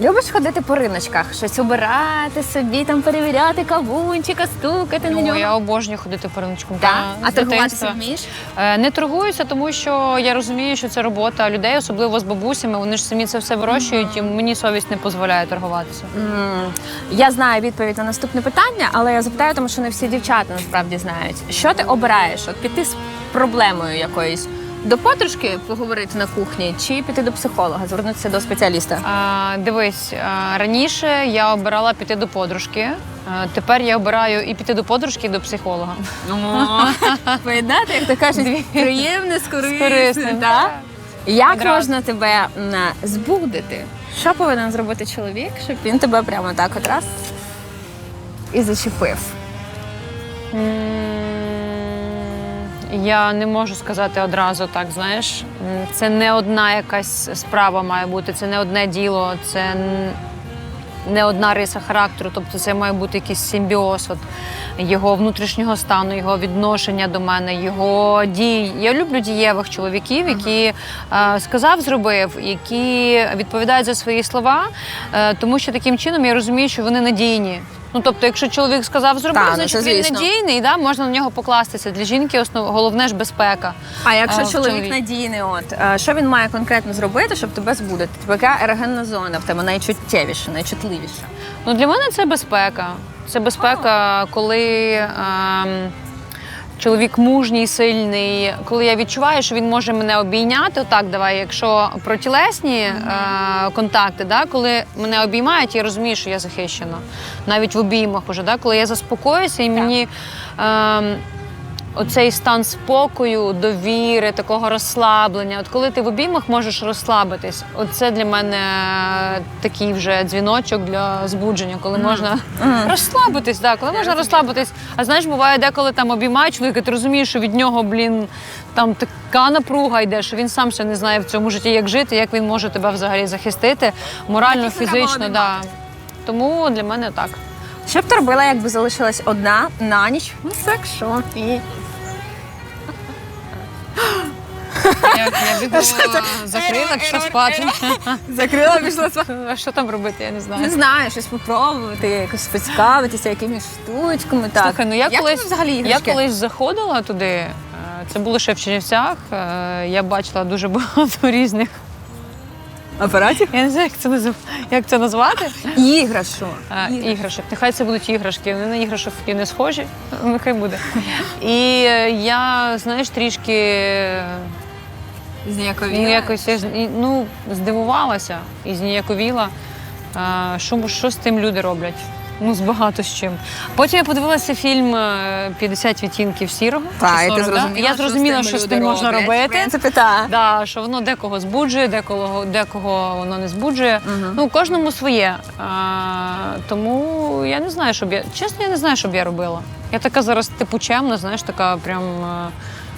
Любиш ходити по риночках, щось обирати собі, там перевіряти кавунчика, стукати на Ну, нього. я обожнюю ходити по риночку. Так? та, А з торгуватися дитинства. вмієш? Е, Не торгуюся, тому що я розумію, що це робота людей, особливо з бабусями. Вони ж самі це все вирощують, і мені совість не дозволяє торгуватися. М, Я знаю відповідь на наступне питання, але я запитаю, тому що не всі дівчата насправді знають. Що ти обираєш? От піти з проблемою якоюсь до подружки поговорити на кухні, чи піти до психолога, звернутися до спеціаліста? А, дивись, а, раніше я обирала піти до подружки. а, Тепер я обираю і піти до подружки, і до психолога. Поєднати, як то кажуть, приємне з корисним. так. Як Одразу. можна тебе м, збудити? Що повинен зробити чоловік, щоб він тебе прямо так от раз і зачепив? М, Я не можу сказати одразу так, знаєш. Це не одна якась справа має бути, це не одне діло, це не одна риса характеру. Тобто це має бути якийсь симбіоз от, його внутрішнього стану, його відношення до мене, його дій. Я люблю дієвих чоловіків, які е, сказав, зробив, які відповідають за свої слова, е, тому що таким чином я розумію, що вони надійні. Ну тобто, якщо чоловік сказав, зробив, Та, ну, значить це він звісно. надійний, да, можна на нього покластися. Для жінки основ головне ж безпека. А якщо е, чоловік чоловік. надійний, от е, що він має конкретно зробити, щоб тебе збудити? Тобто, яка ерогенна зона в тебе найчуттєвіша, найчутливіша? Ну для мене це безпека. Це безпека, коли ем, чоловік мужній, сильний, коли я відчуваю, що він може мене обійняти. Отак, давай, якщо про тілесні е, контакти, да, коли мене обіймають, я розумію, що я захищена. Навіть в обіймах уже, да, коли я заспокоюся і мені. Ем, Оцей стан спокою, довіри, такого розслаблення. От коли ти в обіймах можеш розслабитись, оце для мене такий вже дзвіночок для збудження, коли можна розслабитись, да, коли можна розслабитись. А знаєш, буває деколи там обіймають чоловіка, ти розумієш, що від нього, блін, там така напруга йде, що він сам ще не знає в цьому житті, як жити, як він може тебе взагалі захистити морально, фізично. Да. Тому для мене так. Що б ти робила, якби залишилась одна на ніч? Ну, так що? І... Я, я закрила, пішла спати. Закрила, пішла спати. А що там робити, я не знаю. Не знаю, щось попробувати, якось поцікавитися якимись штучками. Так. Слухай, ну я Як колись, взагалі я іграшки? колись заходила туди. е, Це було ще в Чернівцях. е, Я бачила дуже багато різних. Апаратів? Я не знаю, як це назив... як це назвати. Іграшок. А, Іграшок. Нехай це будуть іграшки. Вони на іграшок не схожі. Нехай буде. І е, я, знаєш, трішки Зніяковіла. ну, якось я ж, і, ну, здивувалася і зніяковіла, е, що, що з тим люди роблять. Ну, з багато з чим. Потім я подивилася фільм е, «50 відтінків сірого. Так, і ти 40, да? зрозуміла, я зрозуміла, що з тим можна В робити. принципі, так. Да, що воно декого збуджує, декого, декого воно не збуджує. Ну, кожному своє. А, тому я не знаю, що б я. Чесно, я не знаю, що б я робила. Я така зараз типу чемна, знаєш, така прям е,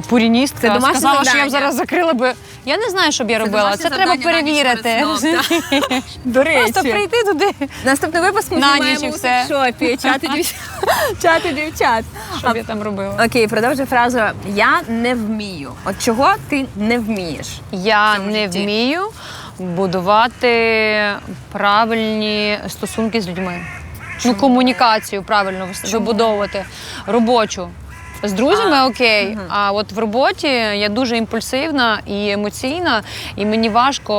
пуріністка. Це домашнє Сказала, що я завдання. б зараз закрила би. Я не знаю, що б я робила. домашнє Це треба завдання на ніч перевірити. сном, До Просто прийти туди. Наступний випуск ми На знімаємо ніч і у все. секшопі. Чати дівчат. Чати дівчат. Що б я там робила? Окей, продовжуй фразу Я не вмію. От чого ти не вмієш? Я цьому не житті? вмію будувати правильні стосунки з людьми. Ну, комунікацію правильно вис- вибудовувати, робочу. З друзями окей, а от в роботі я дуже імпульсивна і емоційна, і мені важко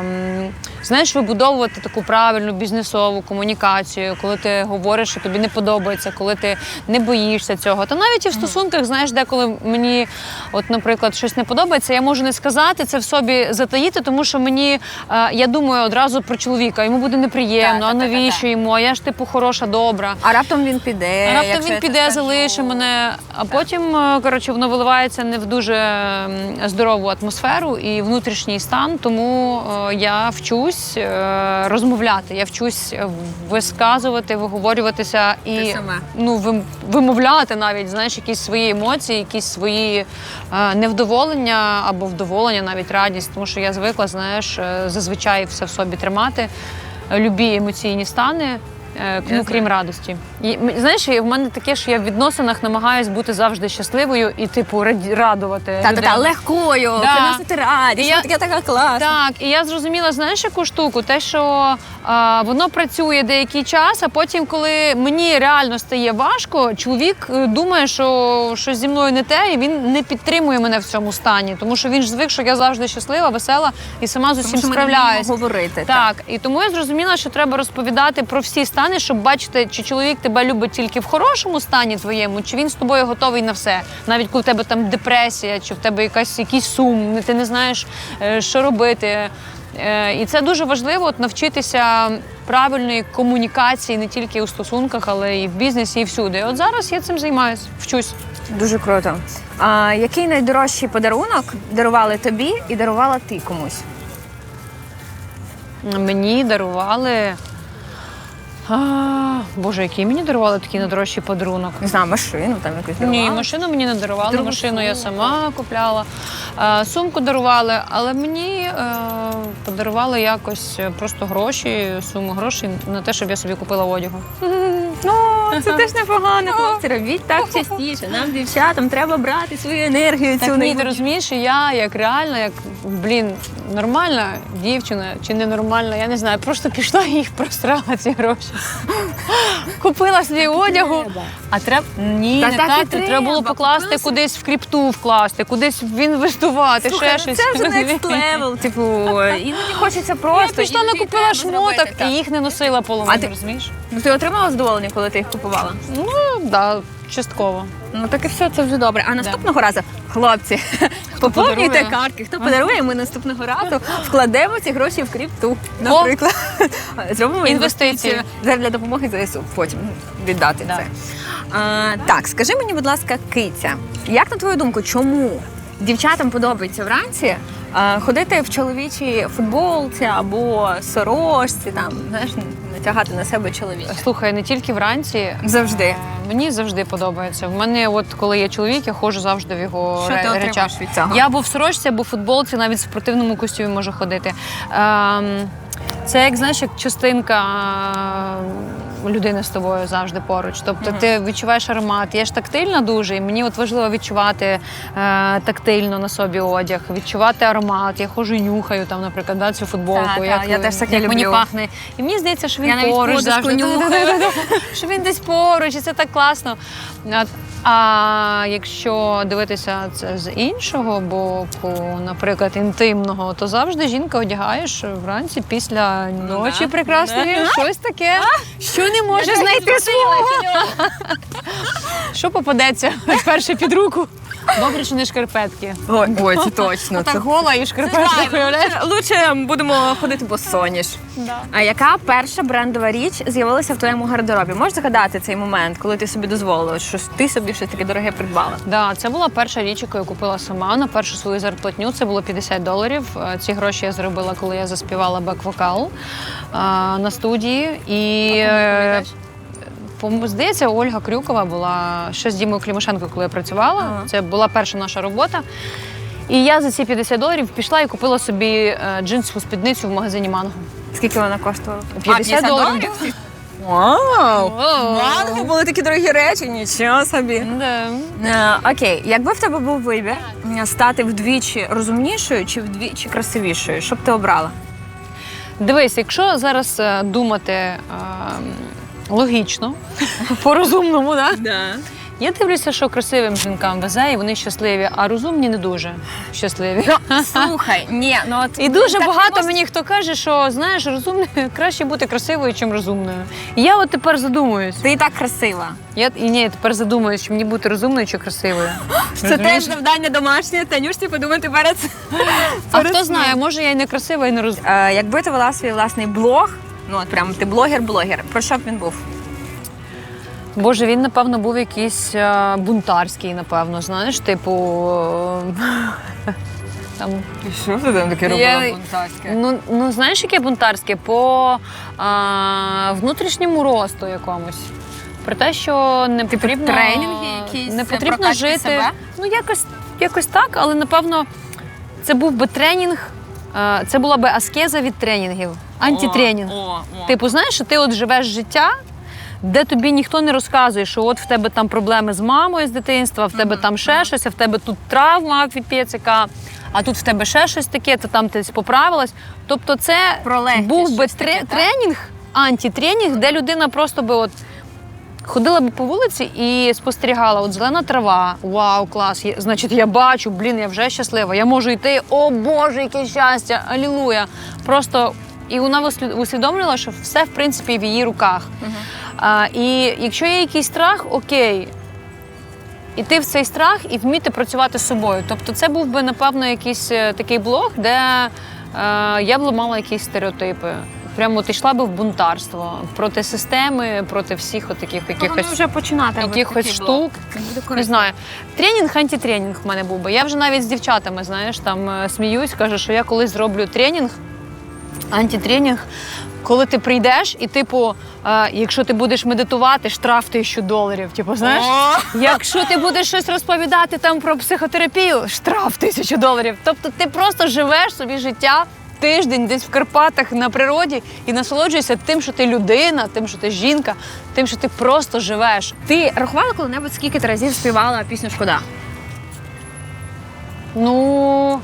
ем, знаєш, вибудовувати таку правильну бізнесову комунікацію, коли ти говориш, що тобі не подобається, коли ти не боїшся цього. Та навіть і в стосунках, знаєш, деколи мені, от, наприклад, щось не подобається, я можу не сказати це в собі затаїти, тому що мені е, я думаю одразу про чоловіка, йому буде неприємно, а Та-та-та-та-та. йому? А я ж типу хороша, добра. А раптом він піде. А раптом він піде, залишить мене, а потім е, коротше воно виливається не в дуже здорову атмосферу і внутрішній стан. Тому е, я вчусь е, розмовляти, я вчусь висказувати, виговорюватися і Ти сама. ну вим- вимовляти навіть знаєш якісь свої емоції, якісь свої невдоволення або вдоволення, навіть радість, тому що я звикла, знаєш, зазвичай все в собі тримати. Любі емоційні стани. Е, Кому крім радості. І м- знаєш, і в мене таке, що я в відносинах намагаюсь бути завжди щасливою і, типу, раді- радувати. Та та людей. та легкою, Да. приносити радість, я- я... така класна. Так, і я зрозуміла, знаєш, яку штуку? Те, що а, воно працює деякий час, а потім, коли мені реально стає важко, чоловік е, думає, що щось зі мною не те, і він не підтримує мене в цьому стані, тому що він ж звик, що я завжди щаслива, весела і сама з усім Тому що ми не справляюсь. говорити. Так, і тому я зрозуміла, що треба розповідати про всі стани, щоб бачити, чи чоловік тебе любить тільки в хорошому стані твоєму, чи він з тобою готовий на все. Навіть коли в тебе там депресія, чи в тебе якась якийсь сум, ти не знаєш, е, що робити. Е, І це дуже важливо от, навчитися правильної комунікації не тільки у стосунках, але і в бізнесі, і всюди. От зараз я цим займаюся, вчусь. Дуже круто. А який найдорожчий подарунок дарували тобі і дарувала ти комусь? Мені дарували. А, Боже, який мені дарували такий найдорожчий подарунок? Не знаю, машину там якусь Ні, дарували? машину мені не дарували. Машину я сама купляла. Е, Сумку дарували, але мені е, подарували якось просто гроші, суму грошей на те, щоб я собі купила одягу. Ну, це теж непогано, хлопці. Робіть так частіше. Нам, дівчатам, треба брати свою енергію. Так цю ні, ти розумієш, я як реально, як блін, нормальна дівчина чи ненормальна, я не знаю, просто пішла і їх просрала ці гроші. Купила собі одягу. А треба ні, не так. Треба, було покласти кудись в кріпту вкласти, кудись в інвестувати, Слухай, ще ну щось. це вже next level. Типу, іноді хочеться Я пішла іноді накупила треба шмоток зробити, і їх не носила половину, А ти- розумієш? Ну, ти отримала задоволення, коли ти їх купувала? Ну, да, частково. Ну так і все, це вже добре. А наступного разу, хлопці, поповнюйте подарує? картки. Хто подарує, ми наступного разу вкладемо ці гроші в кріпту. Наприклад, зробимо Інвестиції. інвестицію для допомоги ЗСУ. Потім віддати Да. це. А, так, скажи мені, будь ласка, киця, як на твою думку, чому дівчатам подобається вранці? а, Ходити в чоловічій футболці або сорочці, там знаєш, натягати на себе чоловіча. Слухай, не тільки вранці. Завжди. Е, Мені завжди подобається. В мене, от коли є чоловік, я ходжу завжди в його Що ти ре- отримаєш речах. від цього? Я або в сорочці, або в футболці, навіть в спортивному костюмі можу ходити. Ем, це як знаєш, як частинка е, людини з тобою завжди поруч. Тобто ти відчуваєш аромат. Я ж тактильна дуже, і мені от важливо відчувати е, тактильно на собі одяг, відчувати аромат. Я ходжу нюхаю там, наприклад, да, цю футболку. Так, як, так, я теж як мені пахне. І мені здається, що він Я поруч завжди. нюхаю. що він десь поруч, і це так класно. А, якщо дивитися це з іншого боку, наприклад, інтимного, то завжди жінка одягаєш вранці після ночі да. прекрасної, щось таке, що не може знайти свого. Що попадеться перше під руку? Добре, що не шкарпетки. Ой, ой, це точно. Так гола і шкарпетки. уявляєш? Лучше, лучше будемо ходити босоніж. А яка перша брендова річ з'явилася в твоєму гардеробі? Можеш згадати цей момент, коли ти собі дозволила, що ти собі щось таке дороге придбала? Да, це була перша річ, яку я купила сама на першу свою зарплатню. Це було 50 доларів. Е, Ці гроші я заробила, коли я заспівала бек-вокал е, на студії. І е, по- здається, Ольга Крюкова була ще з Дімою Клімашенко, коли я працювала. Ага. Це була перша наша робота. І я за ці 50 доларів пішла і купила собі е, джинсову спідницю в магазині Манго. Скільки вона коштувала? 50 доларів. Вау! Манго були такі дорогі речі, нічого собі. Да. Е, окей, якби в тебе був вибір е, стати вдвічі розумнішою чи вдвічі красивішою, що б ти обрала? Дивись, якщо зараз е, думати е, логічно, по-розумному, да? я дивлюся, що красивим жінкам везе, і вони щасливі, а розумні не дуже щасливі. Слухай, ні, ну от І дуже так багато не мені хто каже, що знаєш, розумною краще бути красивою, ніж розумною. І я от тепер задумуюсь. Ти і так красива. Я і ні, я тепер задумуюсь, чи мені бути розумною чи красивою. Це Розумієш? теж завдання домашнє, Танюшці подумати перед. А хто знає, може я і не красива, і не розумна. Е, якби ти вела свій власний блог, ну от прям ти блогер-блогер, про що б він був? Боже, він напевно був якийсь е, бунтарський, напевно, знаєш, типу. е, Там Що ти там таке робила Ну, ну знаєш, яке бунтарське? По а, внутрішньому росту якомусь. Про те, що не потрібно тренінги якісь, не потрібно прокачки жити. себе? Ну, якось, якось так, але напевно це був би тренінг е, це була би аскеза від тренінгів, антитренінг. О, о, о. Типу, знаєш, що ти от живеш життя, де тобі ніхто не розказує, що от в тебе там проблеми з мамою з дитинства, в тебе там ще щось, а в тебе тут травма від п'яцика, а тут в тебе ще щось таке, то там ти поправилась. Тобто, це Про легкість був би щось таке, тре- так? тренінг, антитренінг, де людина просто би от. Ходила б по вулиці і спостерігала, от зелена трава, вау, клас. є- Значить, я бачу, блін, я вже щаслива. Я можу йти, о Боже, яке щастя, алілуя. Просто і вона усвідомлювала, що все в принципі в її руках. А, і якщо є якийсь страх, окей. Іти в цей страх і вміти працювати з собою. Тобто, це був би, напевно, якийсь е, такий блок, де е, я б ламала якісь стереотипи. Прямо от йшла би в бунтарство проти системи, проти всіх от таких якихось вже починати. якихось штук. Не знаю. Тренінг, антитренінг в мене був би. Я вже навіть з дівчатами, знаєш, там е, сміюсь, кажу, що я колись зроблю тренінг, антитренінг. Коли ти прийдеш, і типу, е, якщо ти будеш медитувати, штраф тисячу доларів. Типу, знаєш, якщо ти будеш щось розповідати там про психотерапію, штраф тисячу доларів. Тобто ти просто живеш собі життя тиждень десь в Карпатах на природі і насолоджуєшся тим, що ти людина, тим, що ти жінка, тим, що ти просто живеш. Ти рахувала коли-небудь, скільки ти разів співала пісню Шкода? Ну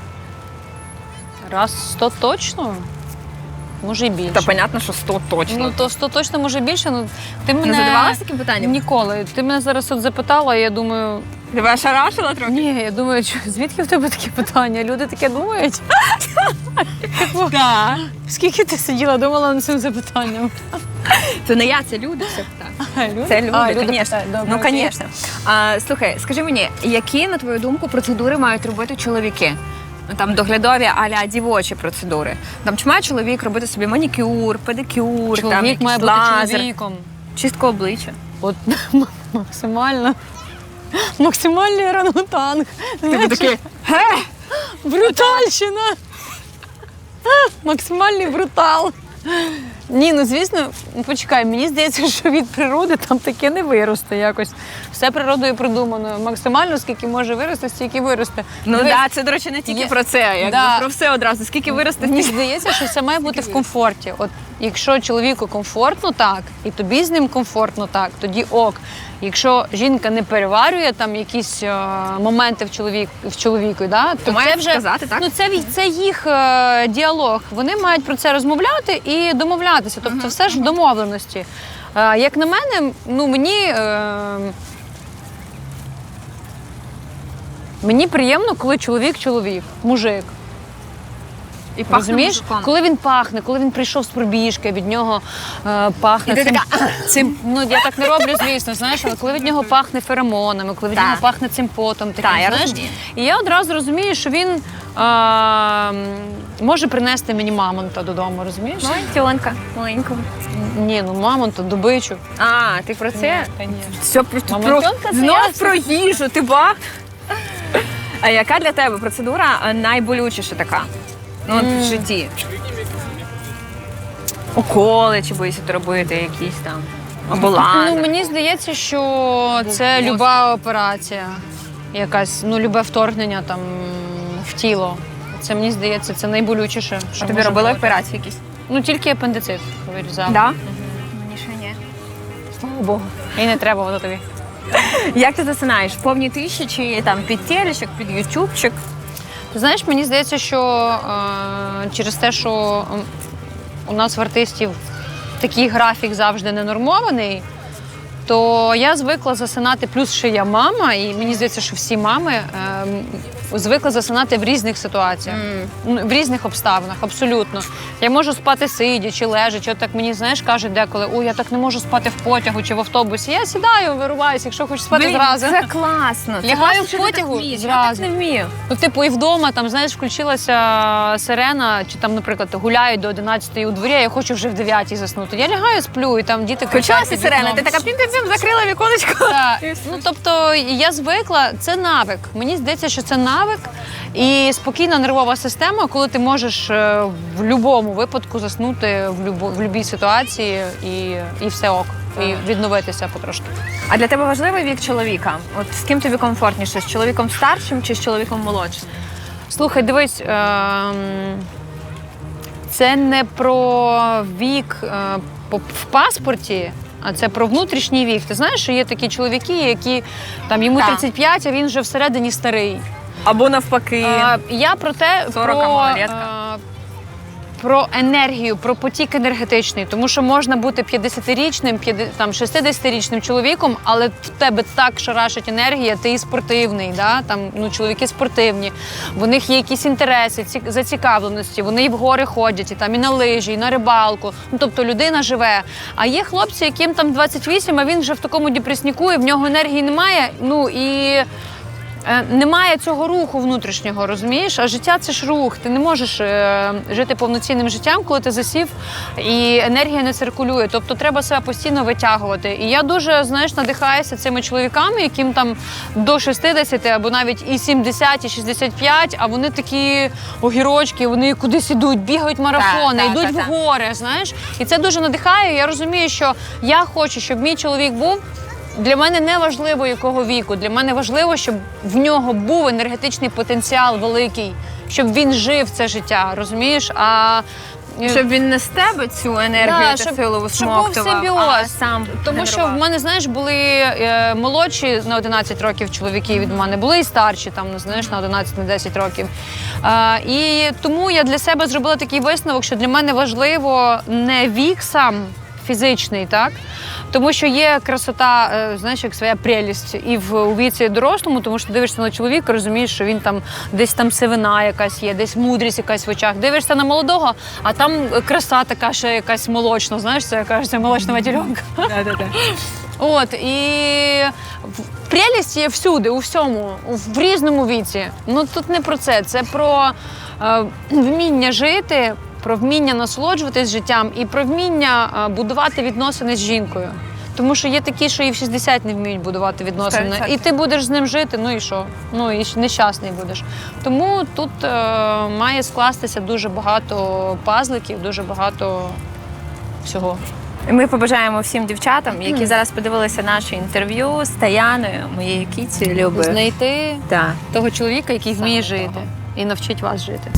раз сто точно. Може і більше. Та понятно, що 100 точно. Ну то сто точно може більше. Ну ти мене не задавалася таким питанням? ніколи. Ти мене зараз от запитала, і я думаю, Тебе шарашила трохи? ні, я думаю, що звідки в тебе такі питання? Люди таке думають. Типу, Так. скільки ти сиділа, думала над цим запитанням? Це не я, це люди все так. Це люди, звісно. питають, добре, Ну, окей. звісно. А, слухай, скажи мені, які, на твою думку, процедури мають робити чоловіки? Ну, там доглядові аля дівочі процедури. Там чи має чоловік робити собі манікюр, педикюр, там, Чоловік якийсь має бути лазер, чоловіком. чистку обличчя. От максимально. Максимальний орангутанг. такий ге! Брутальщина. Максимальний брутал. Ні, ну звісно, ну, почекай, мені здається, що від природи там таке не виросте якось. Все природою придумано. Максимально скільки може вирости, стільки виросте. Ну Дивись, да, це, до речі, не тільки є- про це, якби Да. про все одразу. Скільки виросте, Мені здається, що це має бути в комфорті. От якщо чоловіку комфортно так, і тобі з ним комфортно так, тоді ок. Якщо жінка не переварює там якісь е, моменти в чоловік в чоловіку, да, то має це вже сказати, так? ну це це їх е, діалог. Вони мають про це розмовляти і домовлятися. Тобто, це все ж домовленості. Е, як на мене, ну мені. Е, Мені приємно, коли чоловік чоловік, мужик. І пахне Розумієш, мужиком. коли він пахне, коли він прийшов з пробіжки, від нього е, пахне І ти цим. Ну я так не роблю, звісно, знаєш, але коли від нього пахне феромонами, коли від нього пахне цим потом, таким, Так, я знаєш, розумію. і я одразу розумію, що він е, може принести мені мамонта додому, розумієш? Маленька. Ні, ну мамонта, добичу. А, ти про це? Все про, про, Мамонтенка це знов ясно. про їжу, ти бах. А яка для тебе процедура е, найболючіша така? Ну, от в житті? Уколи чи боїшся ти робити якісь там? Або Ну, мені здається, що це люба операція, якась, ну, любе вторгнення там в тіло. Це мені здається, це найболючіше. Що А тобі може робили бути. операції якісь? Ну тільки апендицит вирізав. Да? Мені ще ні. Слава Богу. І не треба воно тобі. Як ти засинаєш? В повній тиші чи там під телечок, під ютубчик? Знаєш, мені здається, що е, через те, що у нас в артистів такий графік завжди ненормований, то я звикла засинати, плюс ще я мама, і мені здається, що всі мами е, м, звикли засинати в різних ситуаціях, в різних обставинах, абсолютно. Я можу спати сидячи, лежачи. От так мені знаєш, кажуть деколи, ой, я так не можу спати в потягу чи в автобусі. Я сідаю, вирубаюся, якщо хочу спати Блін, зразу. Це класно. Це Лягаю класно, в що ти так потягу. Я так не вмію. Ну, типу, і вдома там, знаєш, включилася сирена, чи там, наприклад, гуляють до 11 у дворі, а я хочу вже в 9 заснути. Я лягаю, сплю, і там діти Включилася сирена, ти така пім-пім-пім, закрила віконечко. Так. Ну тобто я звикла, це навик. Мені здається, що це навик і спокійна нервова система, коли ти можеш е, в будь-якому випадку заснути в будь-якій ситуації і, і все ок, і відновитися потрошки. А для тебе важливий вік чоловіка? От з ким тобі комфортніше? З чоловіком старшим чи з чоловіком молодшим? Слухай, дивись. ем, це не про вік е, в паспорті. А це про внутрішній вік. Ти знаєш, що є такі чоловіки, які там йому 35, а він вже всередині старий. Або навпаки. Е, Я про те, 40 про, малолетка. е, про енергію, про потік енергетичний. Тому що можна бути 50-річним, 50 там, 60-річним чоловіком, але в тебе так шарашить енергія, ти і спортивний. Да? Там, ну, чоловіки спортивні, в них є якісь інтереси, ці, зацікавленості, вони і в гори ходять, і, там, і на лижі, і на рибалку. Ну, тобто людина живе. А є хлопці, яким там 28, а він вже в такому депресніку, і в нього енергії немає. Ну і Е, Немає цього руху внутрішнього, розумієш? А життя це ж рух. Ти не можеш е, жити повноцінним життям, коли ти засів і енергія не циркулює. Тобто треба себе постійно витягувати. І я дуже знаєш надихаюся цими чоловіками, яким там до 60 або навіть і 70, і 65, а вони такі огірочки, вони кудись ідуть, бігають марафони, Так, так, йдуть так, в так. гори. Знаєш, і це дуже надихає. Я розумію, що я хочу, щоб мій чоловік був. Для мене не важливо, якого віку. Для мене важливо, щоб в нього був енергетичний потенціал великий, щоб він жив це життя, розумієш? А е, Щоб він не з тебе цю енергію Да, та щоб- силу щоб був симбіоз. а сам тому, що в мене, знаєш, були е, молодші на 11 років чоловіки від мене, були і старші, там, ну, знаєш, на 11 на 10 років. Е, і тому я для себе зробила такий висновок, що для мене важливо не вік сам фізичний, так? Тому що є красота, е, знаєш, як своя прелість і в у віці дорослому, тому що дивишся на чоловіка, розумієш, що він там десь там сивина якась є, десь мудрість якась в очах. Дивишся на молодого, а там краса така ще якась молочна. Знаєш, це кажеться молочна тіленка. От і прелість є всюди, у всьому, в різному віці. Ну тут не про це. Це про е, вміння жити, про вміння насолоджуватись життям і про вміння е, будувати відносини з жінкою. Тому що є такі, що і в 60 не вміють будувати відносини. 100%. І ти будеш з ним жити, ну і що? Ну і нещасний будеш. Тому тут е, має скластися дуже багато пазликів, дуже багато всього. І Ми побажаємо всім дівчатам, які зараз подивилися наше інтерв'ю з Таяною, моєю кіці Любою. Знайти Так. того чоловіка, який Саме вміє того. жити і навчить вас жити.